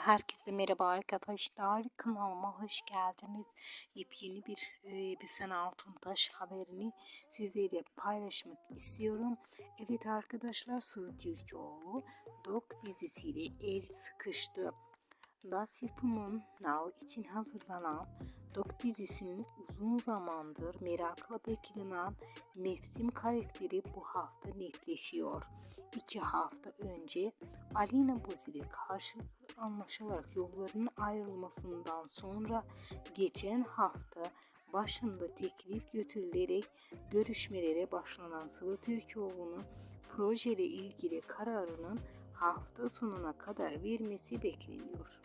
Herkese merhaba arkadaşlar. Kanalıma hoş geldiniz. Yepyeni bir e, bir sene Altuntaş haberini sizlerle paylaşmak istiyorum. Evet arkadaşlar Sıvı Türkoğlu Dok dizisiyle el sıkıştı. Das yapımın Now için hazırlanan Dok dizisinin uzun zamandır merakla beklenen mevsim karakteri bu hafta netleşiyor. İki hafta önce Alina Boz karşılıklı anlaşılarak yollarının ayrılmasından sonra geçen hafta başında teklif götürülerek görüşmelere başlanan Sıla Türkoğlu'nun projeyle ilgili kararının hafta sonuna kadar vermesi bekleniyor.